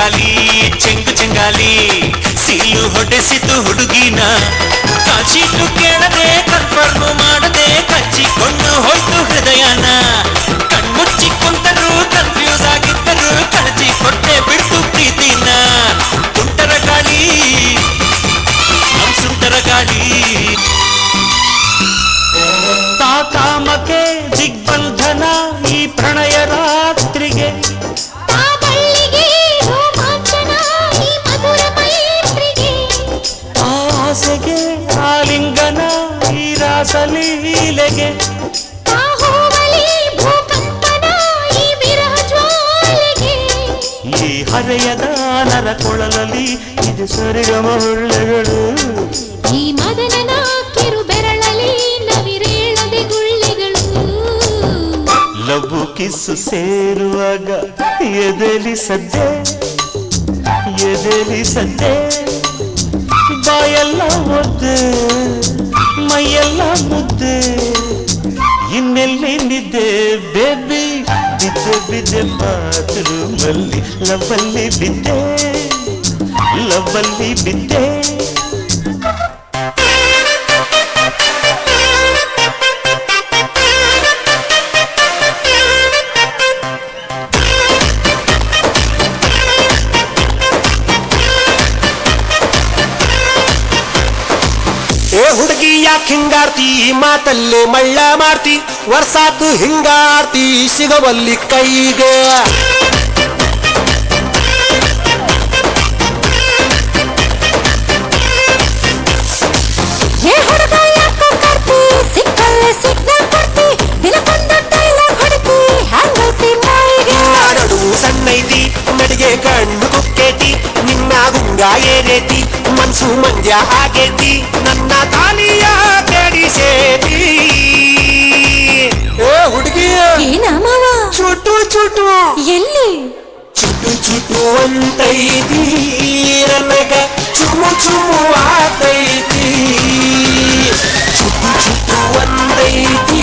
ಗಾಲಿ Chengu ಚೆಂಗಾಲಿ seal ಹೊಡೆಸಿತು ಹುಡುಗಿನ. ಕಾಶಿಟ್ಟು ಕೇಳದೆ confirm ಮಾಡದೆ ಕಚ್ಚಿಕೊಂಡು ಹೋಯ್ತು ಹೃದಯನ. ಈ ಹರೆಯದ ನರ ಕೊಳಲಲ್ಲಿ ಇದು ಸರಿಗಮ ಹುಳ್ಳೆಗಳು ಈ ಮದನನ ಕಿರು ಬೆರಳಲಿ ನವಿರೇಳದೆ ಗುಳ್ಳೆಗಳು ಲವ್ವು ಕಿಸ್ಸು ಸೇರುವಾಗ ಎದೆಲಿ ಸದ್ದೆ ಎದೆಲಿ ಸದ್ದೆ ಬಾಯೆಲ್ಲ ಒದ್ದೆ ಮೈಯೆಲ್ಲ ಮುದ್ದೆ ಇನ್ನೆಲ್ಲಿ ನಿದ್ದೆ ಬೇಬಿ ಬಿದ್ದೆ ಬಿದ್ದೆ ಬಾತ್ರೂಮಲ್ಲಿ ಲವ್ವಲ್ಲಿ ಬಿದ್ದೆ ಲವ್ವಲ್ಲಿ ಬಿದ್ದೆ ಏ ಹುಡುಗಿ ಯಾಕೆ ಹಿಂಗಾರ್ತಿ ಈ ಮಾತಲ್ಲೇ ಮಳ್ಳ ಮಾಡ್ತಿ ವರ್ಷಾತು ಹಿಂಗಾರ್ತಿ ಸಿಗವಲ್ಲಿ ಕೈಗೆ. ಮನ್ಸು ಮಂಜ ಆಗೇತಿ ನನ್ನ ತಾಲಿಯ ಕೆಡಿಸೇತಿ ಏ ಹುಡುಗಿ ಏನ ಮಾವ? ಚುಟು ಚುಟು. ಎಲ್ಲಿ? ಚುಟು ಚುಟು ಅಂತೈತಿ ನನಗ ಚುಮು ಚುಮು ಆತೈತಿ. ಚುಟು ಚುಟು ಅಂತೈತಿ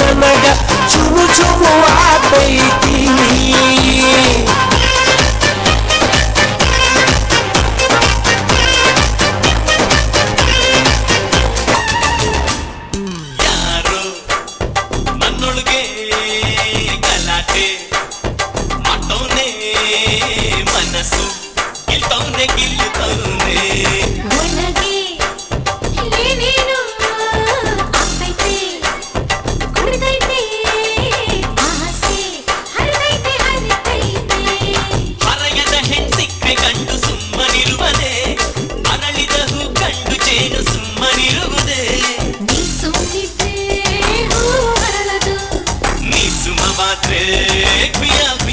ನನಗ ಚುಮು ಚುಮು ಆತೈತಿ. ನನ್ನೊಳಗೆ ಗಲಾಟೆ ಮಾಡವನೆ ಮನಸ್ಸು ಗೆಲ್ತವನೆ ಗೆಲ್ಲುತ್ತವನೆ ಒಳಗೆ ಏನೇನೋ ಆಗ್ತೈತೆ बातें पिया